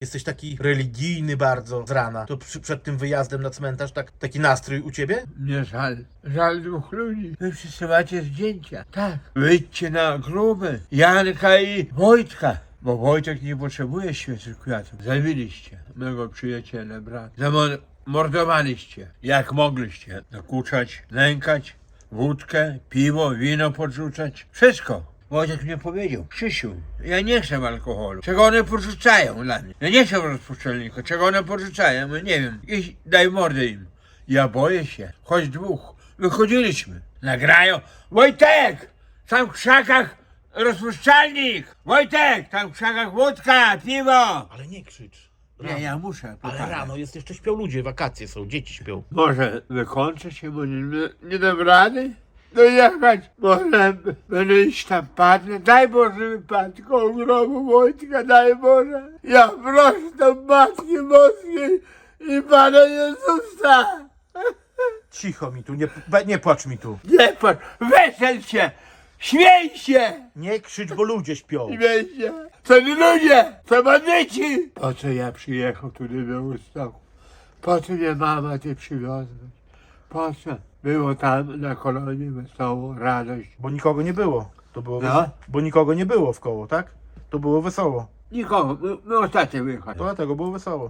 Jesteś taki religijny bardzo z rana. To przy, przed tym wyjazdem na cmentarz tak, taki nastrój u ciebie? Mnie żal. Żal dwóch ludzi. Wy wszyscy macie zdjęcia. Tak. Wyjdźcie na gruby. Janka i Wojtka. Bo Wojtek nie potrzebuje świeżych kwiatów. Zabiliście mego przyjaciela, brata. Zamordowaliście. Jak mogliście. Dokuczać, nękać, wódkę, piwo, wino podrzucać. Wszystko. Wojtek mnie powiedział, Krzysiu, ja nie chcę alkoholu. Czego one podrzucają dla mnie? Ja nie chcę rozpuszczalnika. Czego one podrzucają? Ja nie wiem. Iść, daj mordę im. Ja boję się. Choć dwóch. Wychodziliśmy. Nagrają. Wojtek! Tam w krzakach rozpuszczalnik! Wojtek! Tam w krzakach wódka, piwo! Ale nie krzycz. Nie, ja muszę. Ale pokazać. rano jest jeszcze śpią ludzie, wakacje są, dzieci śpią. Może wykończę się, bo nie, nie dam rady dojechać. Może b- będę iść tam padnę. Daj Boże wypadku grobu Wojtka, daj Boże. Ja proszę do Matki Boskiej i Pana Jezusa. Cicho mi tu, nie, nie płacz mi tu. Nie patrz, wesel się, śmiej się, Nie krzycz, bo ludzie śpią. śmiej się. To nie ludzie, to bandyci. Po co ja przyjechał tu do Białegostoku? Po co mnie mama ty przywiozła? Co? Było tam na kolonii wesoło, radość. Bo nikogo nie było. To było No. Bo nikogo nie było w koło, tak? To było wesoło. Nikogo, my, my ostatnio wyjechali. Dlatego było wesoło.